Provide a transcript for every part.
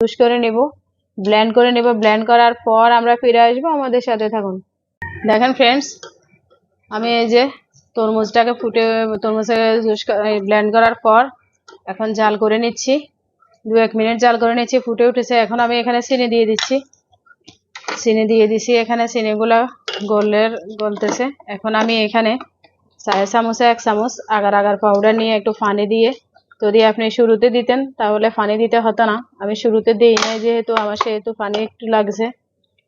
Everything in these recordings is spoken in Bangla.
জুস করে নেব। ব্ল্যান্ড করে নেব। ব্ল্যান্ড করার পর আমরা ফিরে আসব আমাদের সাথে থাকুন। দেখেন ফ্রেন্ডস আমি এই যে তরমুজটাকে ফুটে তরমুজটাকে জুস ব্লেন্ড করার পর এখন জাল করে নিচ্ছি। দু এক মিনিট জাল করে নিচ্ছি, ফুটে উঠেছে। এখন আমি এখানে চিনি দিয়ে দিচ্ছি। চিনি দিয়ে দিছি, এখানে চিনিগুলা গলের, গলতেছে। এখন আমি এখানে চার চামচে এক চামচ, আগার আগার পাউডার নিয়ে একটু পানি দিয়ে যদি আপনি শুরুতে দিতেন, তাহলে পানি দিতে হতো না। আমি শুরুতে দিই নাই যেহেতু, আমার সেহেতু পানি একটু লাগছে।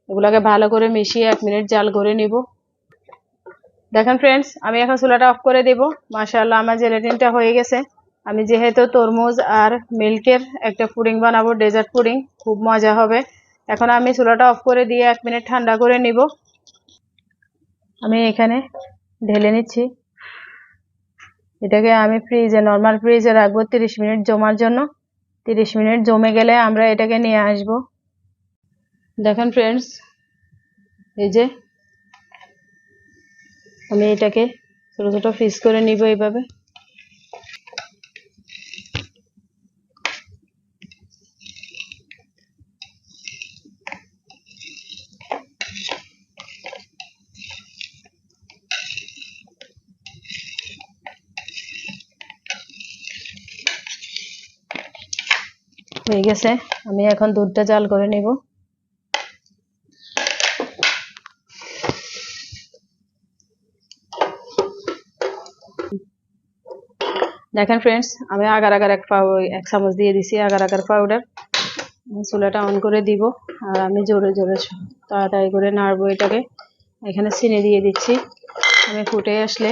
এগুলোকে ভালো করে মিশিয়ে এক মিনিট জাল করে নিব। দেখেন ফ্রেন্ডস আমি এখন চুলাটা অফ করে দেব। মাশাআল্লাহ, আমার জেলেটিনটা হয়ে গেছে। আমি যেহেতু তরমুজ আর মিল্কের একটা পুডিং বানাবো ডেজার্ট পুডিং খুব মজা হবে। এখন আমি চুলাটা অফ করে দিয়ে এক মিনিট ঠান্ডা করে নিব। আমি এখানে ঢেলে নিচ্ছি। এটাকে আমি ফ্রিজে নর্মাল ফ্রিজে রাখব তিরিশ মিনিট জমার জন্য। তিরিশ মিনিট জমে গেলে আমরা এটাকে নিয়ে আসব। দেখেন ফ্রেন্ডস এই যে আমি এটাকে ছোটো ছোটো ফিস করে নিব এইভাবে। হয়ে গেছে। আমি এখন দুধটা জাল করে নিব। দেখেন ফ্রেন্ডস আমি আগার আগার এক পাউ এক চামচ দিয়ে দিছি আগার আগার পাউডার চুলাটা অন করে দিব আর আমি জোরে জোরে তাড়াতাড়ি করে নাড়বো এটাকে। এখানে চিনি দিয়ে দিচ্ছি। আমি ফুটে আসলে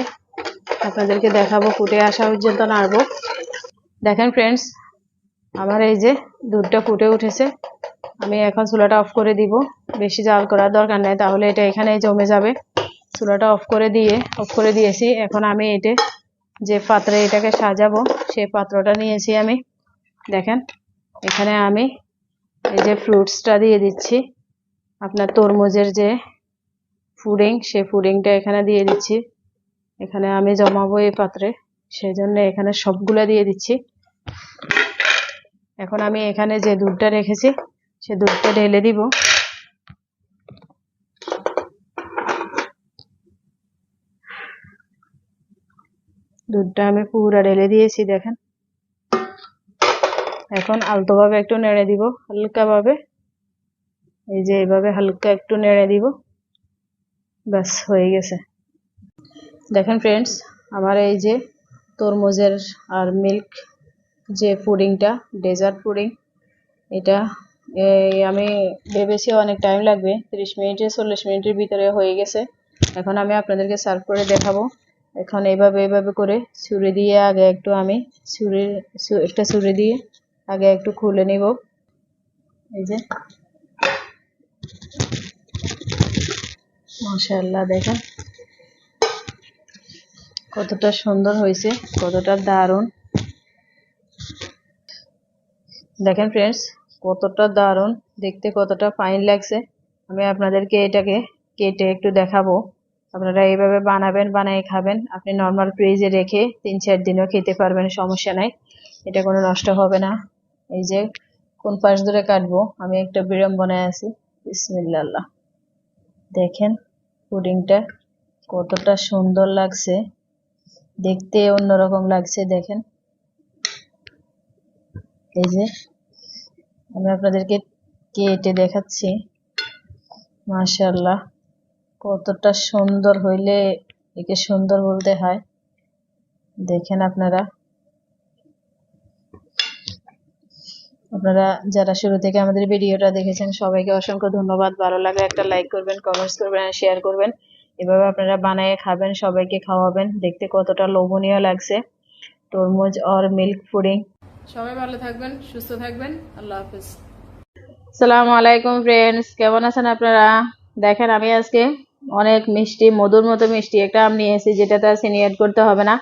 আপনাদেরকে দেখাবো, ফুটে আসা পর্যন্ত নাড়বো। দেখেন ফ্রেন্ডস আমার এই যে দুধটা ফুটে উঠেছে, আমি এখন চুলাটা অফ করে দিব। বেশি জাল করার দরকার নেই, তাহলে এটা এখানে জমে যাবে। চুলাটা অফ করে দিয়ে অফ করে দিয়েছি, এখন আমি এটা যে পাত্রে এটাকে সাজাবো সেই পাত্রটা নিয়েছি আমি। দেখেন, এখানে আমি এই যে ফ্রুটসটা দিয়ে দিচ্ছি। আপনার তরমুজের যে ফুডিং সেই ফুডিংটা এখানে দিয়ে দিচ্ছি। এখানে আমি জমাবো এই পাত্রে সেই জন্য এখানে সবগুলা দিয়ে দিচ্ছি। এখন আমি এখানে যে দুধটা রেখেছি, সে দুধটা ঢেলে দিব। দুধটা আমি পুরা ঢেলে দিয়েছি, দেখেন। এখন আলতোভাবে একটু নেড়ে দিব, হালকাভাবে। এই যে এইভাবে হালকা একটু নেড়ে দিব, ব্যাস, হয়ে গেছে। দেখেন ফ্রেন্ডস আমার এই যে তরমুজের আর মিল্ক যে পুডিংটা, ডেজার্ট পুডিং, এটা আমি ভেবেছি অনেক টাইম লাগবে। তিরিশ মিনিটে, চল্লিশ মিনিটের ভিতরে হয়ে গেছে। এখন আমি আপনাদেরকে সার্ভ করে দেখাবো। এখন এইভাবে এইভাবে করে ছুরি দিয়ে আগে একটু আমি ছুরি একটা ছুরি দিয়ে আগে একটু খুলে নিব। এই যে। মাশাআল্লাহ, দেখেন। কতটা সুন্দর হয়েছে, কতটা দারুণ। দেখেন ফ্রেন্ডস কতটা দারুণ, দেখতে কতটা ফাইন লাগছে। আমি আপনাদেরকে এটাকে কেটে একটু দেখাবো। আপনারা এইভাবে বানাবেন, বানিয়ে খাবেন। আপনি নর্মাল ফ্রিজে রেখে তিন চার দিনও খেতে পারবেন, সমস্যা নাই। এটা কোনো নষ্ট হবে না। এই যে, কোন পাশ ধরে কাটবো? আমি একটা বিড়ম্বনায় আছি। বিসমিল্লাহ। দেখেন, পুডিংটা কতটা সুন্দর লাগছে। দেখতে অন্যরকম লাগছে, দেখেন। এই যে আমি আপনাদেরকে কেটে দেখাচ্ছি। মাশাল্লাহ কতটা সুন্দর হইলে একে সুন্দর বলতে হয়। দেখেন আপনারা। আপনারা যারা শুরু থেকে আমাদের ভিডিওটা দেখেছেন, সবাইকে অসংখ্য ধন্যবাদ। ভালো লাগলে একটা লাইক করবেন কমেন্টস করবেন আর শেয়ার করবেন। এভাবে আপনারা বানিয়ে খাবেন, সবাইকে খাওয়াবেন। দেখতে কতটা লোভনীয় লাগছে। তরমুজ আর মিল্ক পুডিং সবাই ভালো থাকবেন, সুস্থ থাকবেন। আল্লাহ হাফিজ। আসসালামু আলাইকুম ফ্রেন্ডস কেমন আছেন আপনারা? দেখেন, আমি আজকে অনেক মিষ্টি, মধুর মতো মিষ্টি একটা আম নিয়ে এসেছি, যেটাতে আর চিনি অ্যাড করতে হবে না।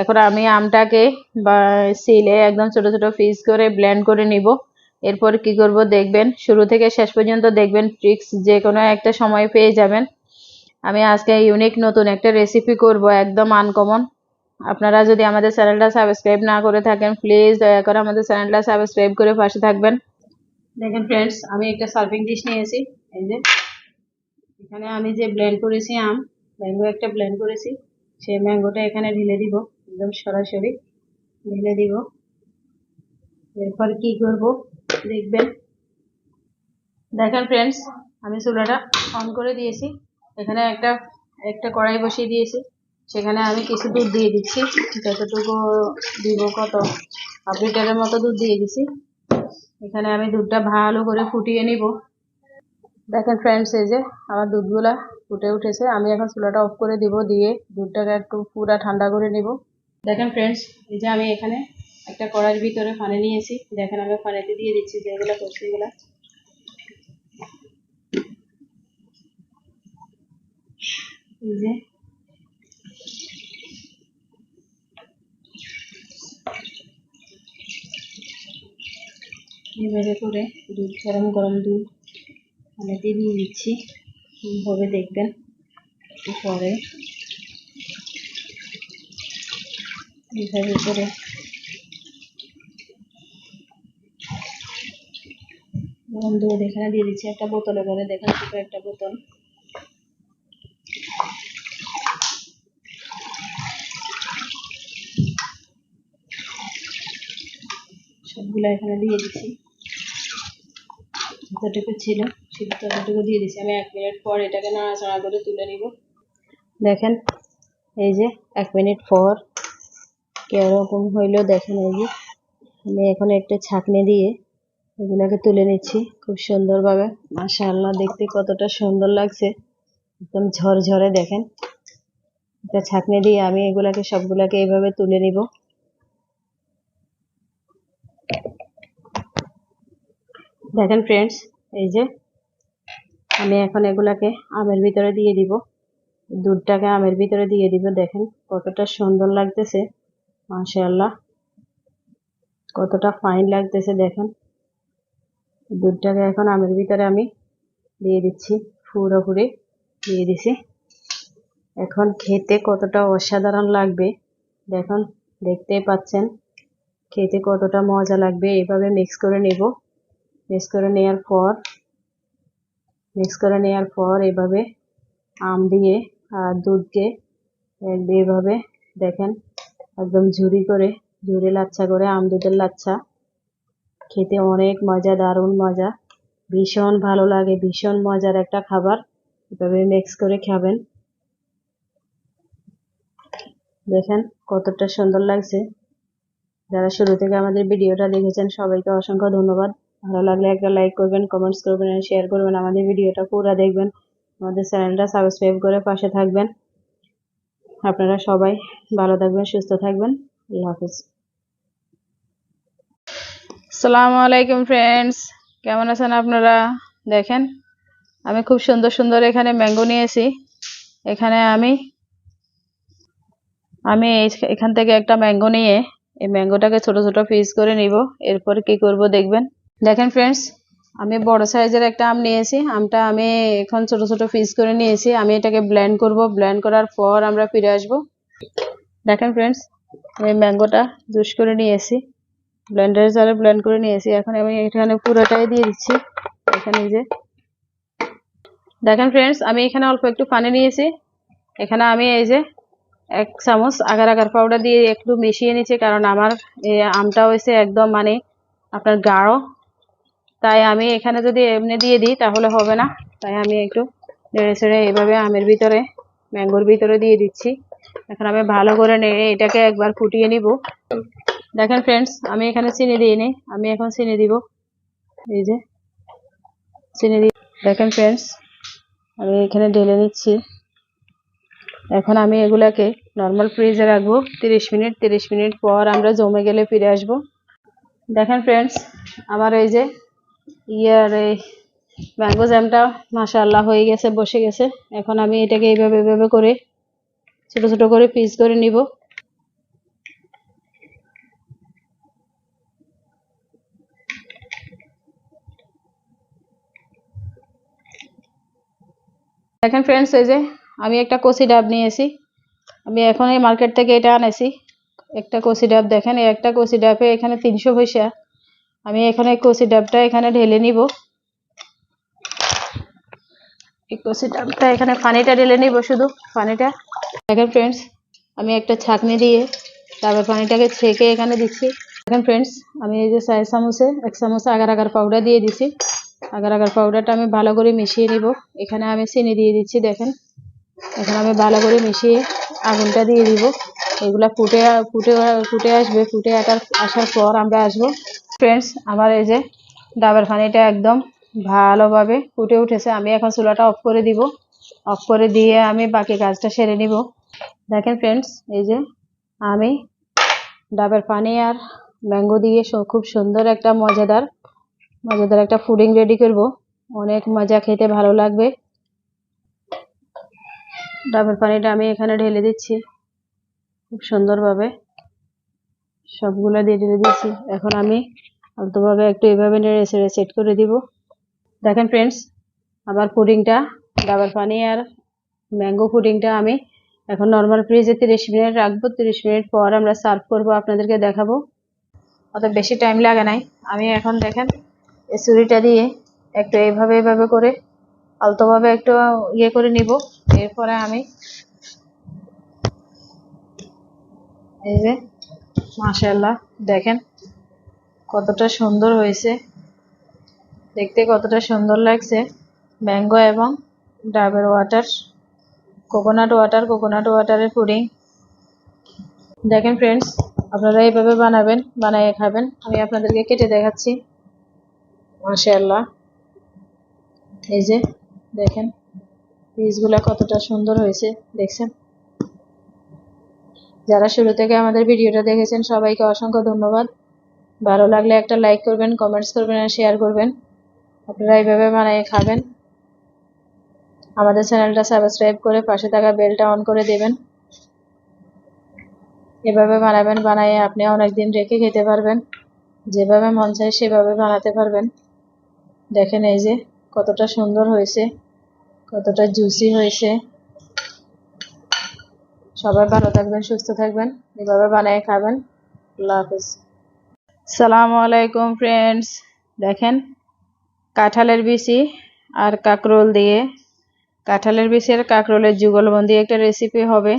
এখন আমি আমটাকে বা সিলে একদম ছোট ছোট পিস করে ব্লেন্ড করে নিব। এরপর কি করব দেখবেন, শুরু থেকে শেষ পর্যন্ত দেখবেন ট্রিক্স যে কোনো একটা সময় পেয়ে যাবেন। আমি আজকে ইউনিক নতুন একটা রেসিপি করব, একদম আনকমন আপনারা যদি আমাদের চ্যানেলটা সাবস্ক্রাইব না করে থাকেন প্লিজ দয়া করে আমাদের চ্যানেলটা সাবস্ক্রাইব করে পাশে থাকবেন। দেখেন ফ্রেন্ডস আমি একটা সার্ভিং ডিশ নিয়েছি, এই যে। এখানে আমি যে ব্লেন্ড করেছি আম ম্যাঙ্গো একটা ব্লেন্ড করেছি, সেই ম্যাঙ্গোটা এখানে ঢেলে দিব, একদম সরাসরি ঢেলে দিব। এরপর কি করব, দেখবেন। দেখেন ফ্রেন্ডস আমি চুলাটা অন করে দিয়েছি, এখানে একটা একটা কড়াই বসিয়ে দিয়েছি। সেখানে আমি কিছু দুধ দিয়ে দিচ্ছি। যতটুকু দিব কত? হাফ লিটারের মতো দুধ দিয়ে দিছি। এখানে আমি দুধটা ভালো করে ফুটিয়ে নিব। দেখেন ফ্রেন্ডস এই যে আমার দুধগুলা ফুটে উঠেছে। আমি এখন চুলাটা অফ করে দিব দিয়ে দুধটাকে একটু পুরা ঠান্ডা করে নিব। দেখেন ফ্রেন্ডস এই যে আমি এখানে একটা কড়াইয়ের ভিতরে পানি নিয়েছি। দেখেন আমি পানিতে দিয়ে দিচ্ছি যেগুলো করছি এগুলা। এই যে এভাবে করে দুধ, গরম গরম দুধ পানিতে দিয়ে দিচ্ছি। ভাবে দেখবেন একটু পরে। এইভাবে করে। গরম দুধ এখানে দিয়ে দিচ্ছি একটা বোতলে করে দেখেন ছোটো একটা বোতল। সবগুলো এখানে দিয়ে দিচ্ছি। যতটুকু ছিল ছিল ততটুকু দিয়ে দিচ্ছি। আমি এক মিনিট পর এটাকে নাড়াচাড়া করে তুলে নিব। দেখেন, এই যে এক মিনিট পর কীরকম হইল দেখেন এই যে। আমি এখন একটা ছাঁকনি দিয়ে এগুলাকে তুলে নিচ্ছি খুব সুন্দরভাবে। মাশাআল্লাহ, দেখতে কতটা সুন্দর লাগছে। একদম ঝরঝরে দেখেন। একটা ছাঁকনি দিয়ে আমি এগুলাকে সবগুলাকে এইভাবে তুলে নিব। দেখেন ফ্রেন্ডস এই যে আমি এখন এগুলাকে আমের ভিতরে দিয়ে দিব। দুধটাকে আমের ভিতরে দিয়ে দিব। দেখেন কতটা সুন্দর লাগতেছে, মাশাআল্লাহ। কতটা ফাইন লাগতেছে, দেখেন। দুধটাকে এখন আমের ভিতরে আমি দিয়ে দিচ্ছি, পুরোপুরি দিয়ে দিছি। এখন খেতে কতটা অসাধারণ লাগবে, দেখুন, দেখতেই পাচ্ছেন। খেতে কতটা মজা লাগবে, এভাবে মিক্স করে নেব। মিক্স করে নেওয়ার পর মিক্স করে নেওয়ার পর এভাবে আম দিয়ে আর দুধকে এভাবে দেখেন, একদম ঝুরি করে, ঝুরি লাচ্ছা করে আম দুধের লাচ্ছা। খেতে অনেক মজা, দারুণ মজা। ভীষণ ভালো লাগে, ভীষণ মজার একটা খাবার। এভাবে মিক্স করে খাবেন। দেখেন কতটা সুন্দর লাগছে। যারা শুরু থেকে আমাদের ভিডিওটা দেখেছেন, সবাইকে অসংখ্য ধন্যবাদ। ভালো লাগলে একটা লাইক করবেন কমেন্টস করবেন শেয়ার করবেন। আমাদের ভিডিওটা পুরো দেখবেন। আমাদের চ্যানেলটা সাবস্ক্রাইব করে পাশে থাকবেন। আপনারা সবাই ভালো থাকবেন, সুস্থ থাকবেন। আল্লাহ হাফিজ। আসসালামু আলাইকুম ফ্রেন্ডস কেমন আছেন আপনারা? দেখেন, আমি খুব সুন্দর সুন্দর এখানে ম্যাঙ্গো নিয়েছি। এখানে আমি আমি এখান থেকে একটা ম্যাঙ্গো নিয়ে এই ম্যাঙ্গোটাকে ছোট ছোট পিস করে নিব। এরপর কি করব দেখবেন। দেখেন ফ্রেন্ডস আমি বড় সাইজের একটা আম নিয়েছি। আমটা আমি এখন ছোট ছোট পিস করে নিয়েছি। আমি এটাকে ব্লেন্ড করব। ব্লেন্ড করার পর আমরা ফিরে আসব। দেখেন ফ্রেন্ডস আমি ম্যাঙ্গোটা জুস করে নিয়েছি। ব্লেন্ডার জারে ব্লেন্ড করে নিয়েছি। এখন আমি এখানে পুরোটাই দিয়ে দিচ্ছি। এখানে যে। দেখেন ফ্রেন্ডস আমি এখানে অল্প একটু পানি নিয়েছি। এখানে আমি এই যে এক চামচ আগার আগার পাউডার দিয়ে একটু মিশিয়ে নিচ্ছি, কারণ আমার আমটা হয়েছে একদম মানে আপনার গাঢ়। তাই আমি এখানে যদি এমনি দিয়ে দিই, তাহলে হবে না। তাই আমি একটু নেড়ে ছেড়ে এভাবে আমের ভিতরে ম্যাঙ্গোর ভিতরে দিয়ে দিচ্ছি। এখন আমি ভালো করে নেড়ে এটাকে একবার ফুটিয়ে নিব। দেখেন ফ্রেন্ডস আমি এখানে চিনি দিইনি, আমি এখন চিনি দিব। এই যে, চিনি দি, দেখেন ফ্রেন্ডস আমি এখানে ঢেলে নিচ্ছি। এখন আমি এগুলাকে নর্মাল ফ্রিজে রাখব। তিরিশ মিনিট তিরিশ মিনিট পর আমরা জমে গেলে ফিরে আসব। দেখেন ফ্রেন্ডস আমার এই যে ইয়ার এই ম্যাঙ্গো জ্যামটা মাশাআল্লাহ হয়ে গেছে, বসে গেছে। এখন আমি এটাকে এইভাবে এইভাবে করে ছোট ছোট করে পিস করে নিব। দেখেন ফ্রেন্ডস এই যে আমি একটা কচি ডাব নিয়েছি। আমি এখন এই মার্কেট থেকে এটা আনেছি। একটা কচি ডাব দেখেন, এই একটা কচি ডাবে এখানে তিনশো পয়সা। আমি এখানে কচি ডাবটা এখানে ঢেলে নিব। এই কচি ডাবটা এখানে পানিটা ঢেলে নিব শুধু, পানিটা। দেখেন ফ্রেন্ডস আমি একটা ছাঁকনি দিয়ে তারপর পানিটাকে ছেঁকে এখানে দিচ্ছি। দেখেন ফ্রেন্ডস আমি এই যে চার চামচে এক চামচ আগার আগার পাউডার দিয়ে দিছি। আগার আগার পাউডারটা আমি ভালো করে মিশিয়ে নিব। এখানে আমি চিনি দিয়ে দিচ্ছি, দেখেন। এখন আমি ভালো করে মিশিয়ে আগুনটা দিয়ে দিব। এগুলা ফুটে ফুটে ফুটে আসবে। ফুটে আসার আসার পর আমরা আসব। ফ্রেন্ডস আমার এই যে ডাবের পানিটা একদম ভালোভাবে ফুটে উঠেছে। আমি এখন চুলাটা অফ করে দিব। অফ করে দিয়ে আমি বাকি কাজটা সেরে নিব। দেখেন ফ্রেন্ডস এই যে আমি ডাবের পানি আর ম্যাঙ্গো দিয়ে খুব সুন্দর একটা মজাদার মজাদার একটা ফুডিং রেডি করব। অনেক মজা খেতে ভালো লাগবে। ডাবের পানিটা আমি এখানে ঢেলে দিচ্ছি। খুব সুন্দরভাবে সবগুলো দিয়ে ঢেলে দিচ্ছি এখন আমি আলতোভাবে একটু এভাবে নেড়ে সেট করে দিব। দেখেন ফ্রেন্ডস আমার পুডিংটা, ডাবের পানি আর ম্যাঙ্গো পুডিংটা আমি এখন নর্মাল ফ্রিজে তিরিশ মিনিট রাখব। তিরিশ মিনিট পর আমরা সার্ভ করব, আপনাদেরকে দেখাবো। অত বেশি টাইম লাগে নাই। আমি এখন দেখেন, এই ছুরিটা দিয়ে একটু এইভাবে এইভাবে করে আলতোভাবে একটু ইয়ে করে নিব। এরপরে আমি এই যে, মাশাআল্লাহ, দেখেন কতটা সুন্দর হয়েছে। দেখতে কতটা সুন্দর লাগছে। ম্যাঙ্গো এবং ডাবের ওয়াটার, কোকোনাট ওয়াটার, কোকোনাট ওয়াটারের পুডিং। দেখেন ফ্রেন্ডস আপনারা এইভাবে বানাবেন, বানিয়ে খাবেন। আমি আপনাদেরকে কেটে দেখাচ্ছি। মাশাআল্লাহ। এই যে, দেখেন পিসগুলা কতটা সুন্দর হয়েছে, দেখছেন? যারা শুরু থেকে আমাদের ভিডিওটা দেখেছেন, সবাইকে অসংখ্য ধন্যবাদ। ভালো লাগলে একটা লাইক করবেন কমেন্টস করবেন আর শেয়ার করবেন। আপনারা এইভাবে বানিয়ে খাবেন। আমাদের চ্যানেলটা সাবস্ক্রাইব করে পাশে থাকা বেলটা অন করে দেবেন। এভাবে বানাবেন, বানায়ে আপনি অনেক দিন রেখে খেতে পারবেন। যেভাবে মন চায় সেভাবে বানাতে পারবেন। দেখেন এই যে, কতটা সুন্দর হয়েছে। কতটা জুসি হয়েছে। সবাই ভালো থাকবেন, সুস্থ থাকবেন, এভাবে বানিয়ে খাবেন। আল্লাহ হাফিজ। সালামু আলাইকুম ফ্রেন্ডস দেখেন, কাঁঠালের বিচি আর কাঁকরোল দিয়ে। কাঁঠালের বিচি আর কাঁকরোলের যুগলবন্দি একটা রেসিপি হবে।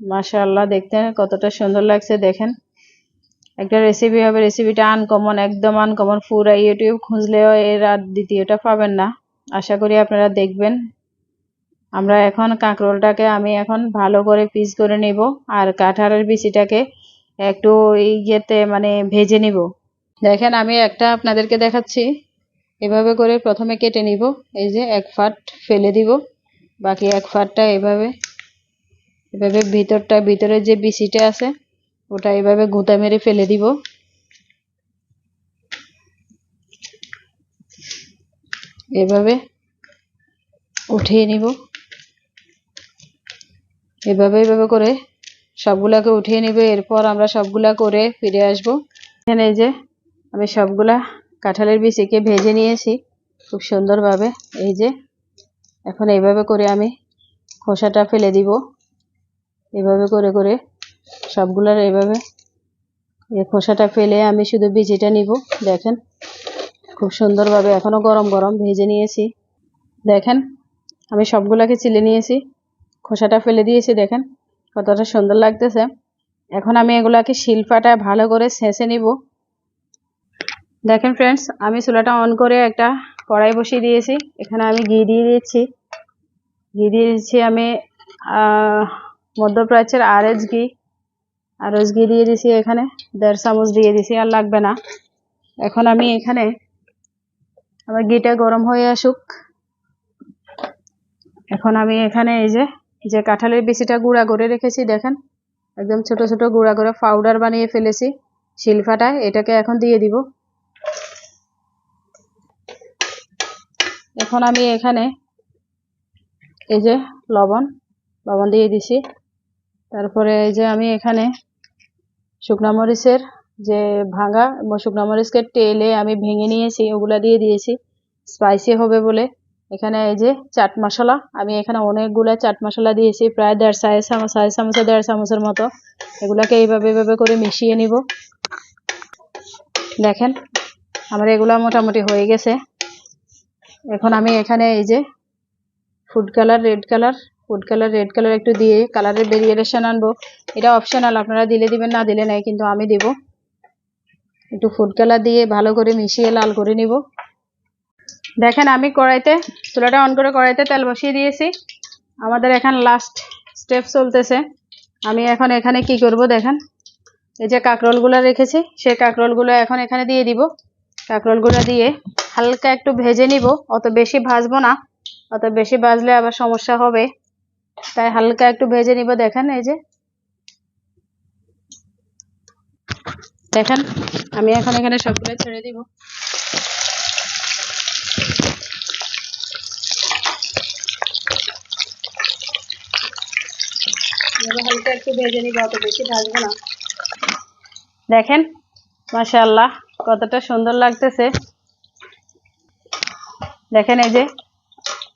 মাশাআল্লাহ, দেখতে কতটা সুন্দর লাগছে, দেখেন। একটা রেসিপি হবে রেসিপিটা আনকমন একদম আনকমন পুরা ইউটিউব খুঁজলেও এর আর দ্বিতীয়টা পাবেন না। আশা করি আপনারা দেখবেন। আমরা এখন কাঁকরোলটাকে আমি এখন ভালো করে পিস করে নিব আর কাঁঠালের বিচিটাকে একটু ইয়েতে মানে ভেজে নিব। দেখেন আমি একটা আপনাদেরকে দেখাচ্ছি। এভাবে করে প্রথমে কেটে নিব। এই যে এক ফাট ফেলে দিব। বাকি এক ফাটটা এভাবে এভাবে ভিতরটা, ভিতরে যে বিচিটা আছে, ওটা এভাবে গুঁতা মেরে ফেলে দিব। এভাবে উঠিয়ে নিব। এভাবে এভাবে করে সবগুলাকে উঠিয়ে নিব। এরপর আমরা সবগুলা করে ফিরে আসব। এখানে এই যে আমি সবগুলা কাঁঠালের বিচিকে ভেজে নিয়েছি খুব সুন্দরভাবে। এই যে এখন এইভাবে করে আমি খোসাটা ফেলে দিব। এভাবে করে করে সবগুলার এইভাবে এই খোসাটা ফেলে আমি শুধু বিচিটা নিব। দেখেন খুব সুন্দরভাবে এখনও গরম গরম ভেজে নিয়েছি। দেখেন আমি সবগুলাকে চিলে নিয়েছি। খোসাটা ফেলে দিয়েছি, দেখেন। কতটা সুন্দর লাগতেছে। এখন আমি এগুলাকে শিলপাটায় ভালো করে ছেঁচে নিব। দেখেন ফ্রেন্ডস আমি চুলাটা অন করে একটা কড়াই বসিয়ে দিয়েছি। এখানে আমি ঘি দিয়ে দিচ্ছি। ঘি দিয়ে দিচ্ছি আমি মধ্যপ্রাচ্যের আরএস ঘি। আরএস ঘি দিয়ে দিছি এখানে। দেড় চামচ দিয়ে দিছি, আর লাগবে না। এখন আমি এখানে আমার ঘিটা গরম হয়ে আসুক। এখন আমি এখানে এই যে যে কাঁঠালের বিচিটা গুঁড়া করে রেখেছি, দেখেন। একদম ছোট ছোট গুঁড়া করে পাউডার বানিয়ে ফেলেছি। শিলফাটায় এটাকে এখন দিয়ে দিব। এখন আমি এখানে এই যে লবণ লবণ দিয়ে দিছি। তারপরে এই যে আমি এখানে শুকনা মরিচের যে ভাঙা শুকনা মরিচকে টেলে আমি ভেঙে নিয়েছি, ওগুলা দিয়ে দিয়েছি। স্পাইসি হবে বলে। এখানে এই যে চাট মশলা, আমি এখানে অনেকগুলা চাট মশলা দিয়েছি, প্রায় দেড় সাড়ে চামচ, সাড়ে চামচে দেড় চামচের মতো। এগুলাকে এইভাবে এইভাবে করে মিশিয়ে নিব। দেখেন, আমার এগুলা মোটামুটি হয়ে গেছে। এখন আমি এখানে এই যে food colour red colour food colour red colour একটু দিয়ে কালারের ভেরিয়েশন আনব। এটা অপশনাল আপনারা দিলে দিবেন, না দিলে নাই, কিন্তু আমি দিব। একটু ফুড কালার দিয়ে ভালো করে মিশিয়ে লাল করে নিব। দেখেন আমি কড়াইতে চুলাটা অন করে কড়াইতে তেল বসিয়ে দিয়েছি। আমাদের এখানে লাস্ট স্টেপ চলতেছে। আমি এখন এখানে কি করব দেখেন? এই যে কাঁকরোলগুলো রেখেছি, সেই কাঁকরোলগুলো এখন এখানে দিয়ে দিব। কাঁকরোলগুলো দিয়ে হালকা একটু ভেজে নিব। অত বেশি ভাজবো না, অত বেশি ভাজলে আবার সমস্যা হবে। তাই হালকা একটু ভেজে নিব দেখেন, এই যে। দেখেন, আমি এখন এখানে সবগুলো ছেড়ে দিব। দেখেন, মাশাআল্লাহ, কতটা সুন্দর লাগতেছে। দেখেন এই যে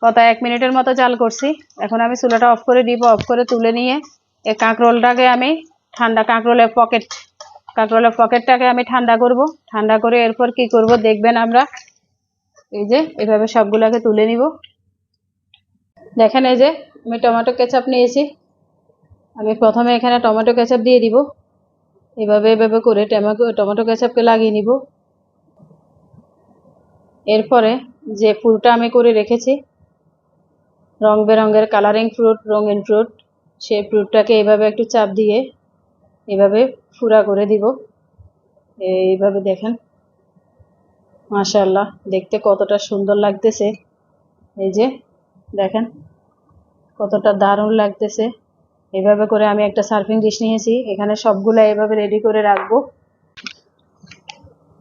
কত এক মিনিটের মতো চাল করছি। এখন আমি চুলাটা অফ করে দিব, অফ করে তুলে নিয়ে এই কাঁকরোলটাকে আমি ঠান্ডা কাঁকরোলের পকেট, কাঁকরোলের পকেটটাকে আমি ঠান্ডা করব। ঠান্ডা করে এরপর কি করব দেখবেন আমরা। এই যে, এভাবে সবগুলোকে তুলে নিব। দেখেন এই যে, আমি টমেটো কেচাপ নিয়েছি। আমি প্রথমে এখানে টমেটো কেচাপ দিয়ে দিব। এভাবে এভাবে করে টমেটো কেচাপকে লাগিয়ে নিব। এরপরে যে ফুলটা আমি করে রেখেছি, রং বেরঙের কালারিং ফ্রুট রঙিন ফ্রুট সেই ফ্রুটটাকে এভাবে একটু চাপ দিয়ে এভাবে ফুরা করে দিব। এইভাবে দেখেন। মাশাআল্লাহ, দেখতে কতটা সুন্দর লাগতেছে। এই যে, দেখেন, কতটা দারুণ লাগতেছে। এভাবে করে আমি একটা সার্ফিং ডিশ নিয়েছি। এখানে সবগুলো এভাবে রেডি করে রাখব।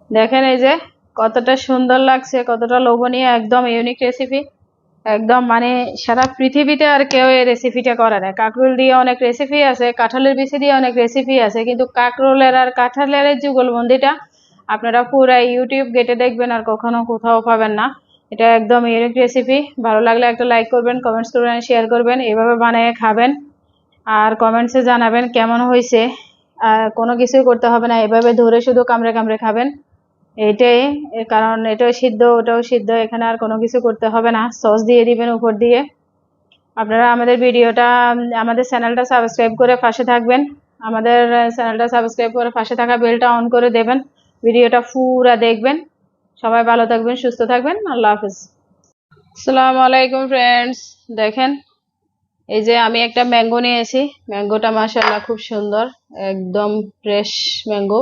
দেখেন এই যে, কতটা সুন্দর লাগছে, কতটা লোভনীয়, একদম ইউনিক রেসিপি একদম মানে সারা পৃথিবীতে আর কেউ এই রেসিপিটা করে না। কাঁকরোল দিয়ে অনেক রেসিপি আছে, কাঁঠালের বিচি দিয়ে অনেক রেসিপি আছে, কিন্তু কাঁকরোলের আর কাঁঠালের যুগলবন্দিটা আপনারা পুরো ইউটিউব গেটে দেখবেন আর কখনো কোথাও পাবেন না। এটা একদম ইউনিক রেসিপি ভালো লাগলে একটা লাইক করবেন কমেন্টস করবেন শেয়ার করবেন, এভাবে বানিয়ে খাবেন। আর কমেন্টসে জানাবেন কেমন হয়েছে। কোনো কিছুই করতে হবে না, এভাবে ধরে শুধু কামড়ে কামড়ে খাবেন। এইটাই এর কারণ এটাও সিদ্ধ, ওটাও সিদ্ধ, এখানে আর কোনো কিছু করতে হবে না। সস দিয়ে দিবেন উপর দিয়ে। আপনারা আমাদের ভিডিওটা, আমাদের চ্যানেলটা সাবস্ক্রাইব করে পাশে থাকবেন। আমাদের চ্যানেলটা সাবস্ক্রাইব করে পাশে থাকা বেলটা অন করে দেবেন। ভিডিওটা পুরা দেখবেন। সবাই ভালো থাকবেন, সুস্থ থাকবেন। আল্লাহ হাফিজ। আসসালামু আলাইকুম ফ্রেন্ডস দেখেন এই যে আমি একটা ম্যাঙ্গো নিয়েছি ম্যাঙ্গোটা মাশাআল্লাহ খুব সুন্দর, একদম ফ্রেশ ম্যাঙ্গো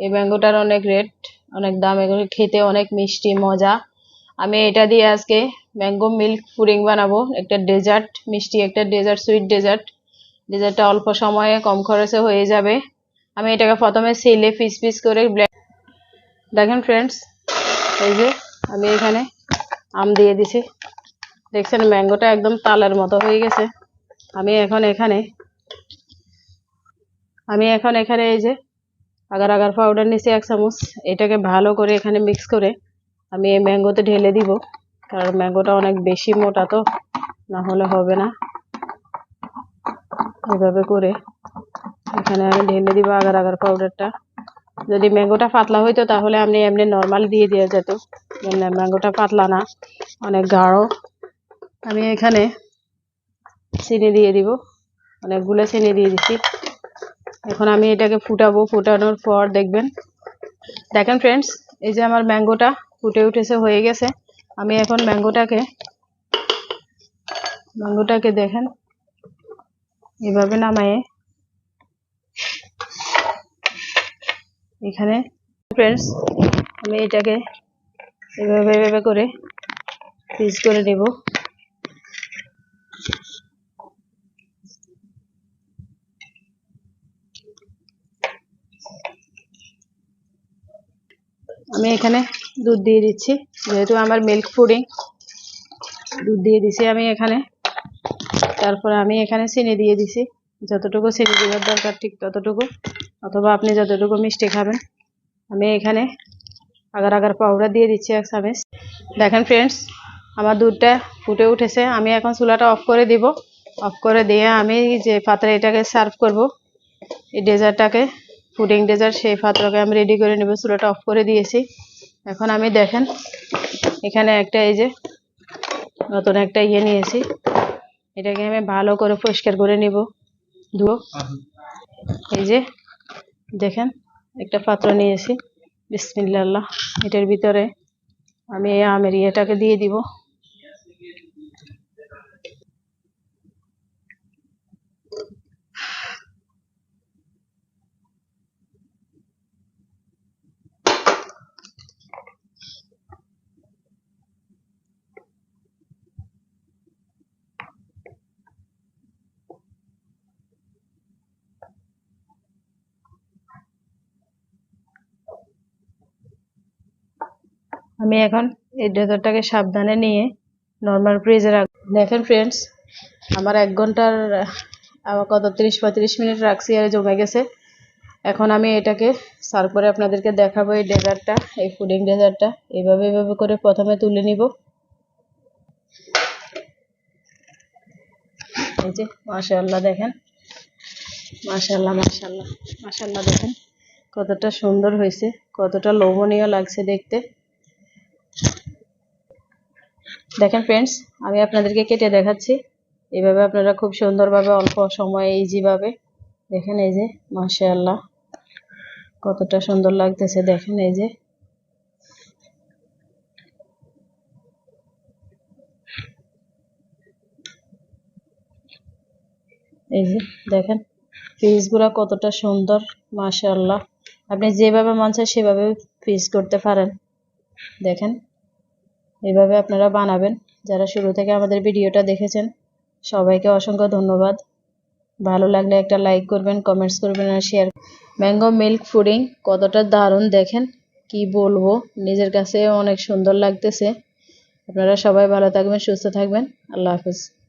এই ম্যাঙ্গোটার অনেক রেট অনেক দাম, এগুলো খেতে অনেক মিষ্টি, মজা। আমি এটা দিয়ে আজকে ম্যাঙ্গো মিল্ক পুডিং বানাবো। একটা ডেজার্ট মিষ্টি একটা ডেজার্ট সুইট ডেজার্ট ডেজার্টটা অল্প সময়ে কম খরচে হয়ে যাবে। আমি এটাকে প্রথমে সেলে পিস পিস করে দেখেন ফ্রেন্ডস এই যে আমি এখানে আম দিয়ে দিছি। দেখছেন ম্যাঙ্গোটা একদম তালের মতো হয়ে গেছে। আমি এখন এখানে, আমি এখন এখানে এই যে আগার আগার পাউডার নিছি এক চামচ। এটাকে ভালো করে এখানে মিক্স করে আমি এই ম্যাঙ্গোতে ঢেলে দিব, কারণ ম্যাঙ্গোটা অনেক বেশি মোটা তো, না হলে হবে না। এভাবে করে এখানে আমি ঢেলে দিব আগার আগার পাউডারটা যদি ম্যাঙ্গোটা পাতলা হইতো তাহলে আপনি এমনি নর্মাল দিয়ে দেওয়া যেত। ম্যাঙ্গোটা পাতলা না, অনেক গাঢ়। আমি এখানে চিনি দিয়ে দিব। অনেকগুলো চিনি দিয়ে দিচ্ছি এখন আমি এটাকে ফুটাবো। ফুটানোর পর দেখবেন। দেখেন ফ্রেন্ডস এই যে আমার ম্যাঙ্গোটা ফুটে উঠেছে, হয়ে গেছে। আমি এখন ম্যাঙ্গোটাকে ম্যাঙ্গোটাকে দেখেন। এভাবে নামায়ে এখানে ফ্রেন্ডস আমি এটাকে এভাবে এভাবে করে পিস করে নেব আমি এখানে দুধ দিয়ে দিচ্ছি। যেহেতু আমার মিল্ক পুডিং দুধ দিয়ে দিছি আমি এখানে। তারপর আমি এখানে চিনি দিয়ে দিছি। যতটুকু চিনি দেওয়ার দরকার ঠিক ততটুকু। অথবা আপনি যতটুকু মিষ্টি খাবেন। আমি এখানে আগার আগার পাউডার দিয়ে দিচ্ছি এক চামচ। দেখেন ফ্রেন্ডস আমার দুধটা ফুটে উঠেছে। আমি এখন চুলাটা অফ করে দিব। অফ করে দিয়ে আমি যে পাত্রে এটাকে সার্ভ করব, এই ডেজার্টটাকে পুডিং ডেজার্ট, সেই পাত্রকে আমি রেডি করে নেব, চুলাটা অফ করে দিয়েছি। এখন আমি দেখেন, এখানে একটা এই যে নতুন একটা ইয়ে নিয়েছি। এটাকে আমি ভালো করে পরিষ্কার করে নিব। ধুয়ো। এই যে দেখেন, একটা পাত্র নিয়েছি। বিসমিল্লাহ, এটার ভিতরে আমি এই আমের ইয়েটাকে দিয়ে দিব। আমি এখন এই ডেজার্টটাকে সাবধানে নিয়ে নর্মাল ফ্রিজে রাখ দেখেন ফ্রেন্ডস আমার এক ঘণ্টার আবার কত, তিরিশ পঁয়ত্রিশ মিনিট রাখছি, আর জমে গেছে। এখন আমি এটাকে সার্ভ করে আপনাদেরকে দেখাবো এই ডেজার্টটা, এই ফুডিং ডেজার্টটা। এইভাবে এইভাবে করে প্রথমে তুলে নিব। এই যে, মাশাআল্লাহ দেখেন। মাশাআল্লাহ মাশাআল্লাহ মাশাআল্লাহ দেখেন কতটা সুন্দর হয়েছে, কতটা লোভনীয় লাগছে দেখতে। দেখেন ফ্রেন্ডস আমি আপনাদেরকে কেটে দেখাচ্ছি। এইভাবে আপনারা খুব সুন্দরভাবে অল্প সময়ে ইজিভাবে দেখেন এই যে, মাশাআল্লাহ, কতটা সুন্দর লাগতেছে দেখেন এই যে। এই যে, দেখেন পিসগুলো কতটা সুন্দর, মাশাআল্লাহ। আপনি যেভাবে মন চায় সেভাবে পিস করতে পারেন। দেখেন। এভাবে আপনারা বানাবেন। যারা শুরু থেকে আমাদের ভিডিওটা দেখেছেন, সবাইকে অসংখ্য ধন্যবাদ। ভালো লাগলে একটা লাইক করবেন কমেন্টস করবেন আর শেয়ার ম্যাঙ্গো মিল্ক ফুডিং কতটা দারুণ দেখেন। কি বলব, নিজের কাছে অনেক সুন্দর লাগতেছে। আপনারা সবাই ভালো থাকবেন, সুস্থ থাকবেন। আল্লাহ হাফিজ।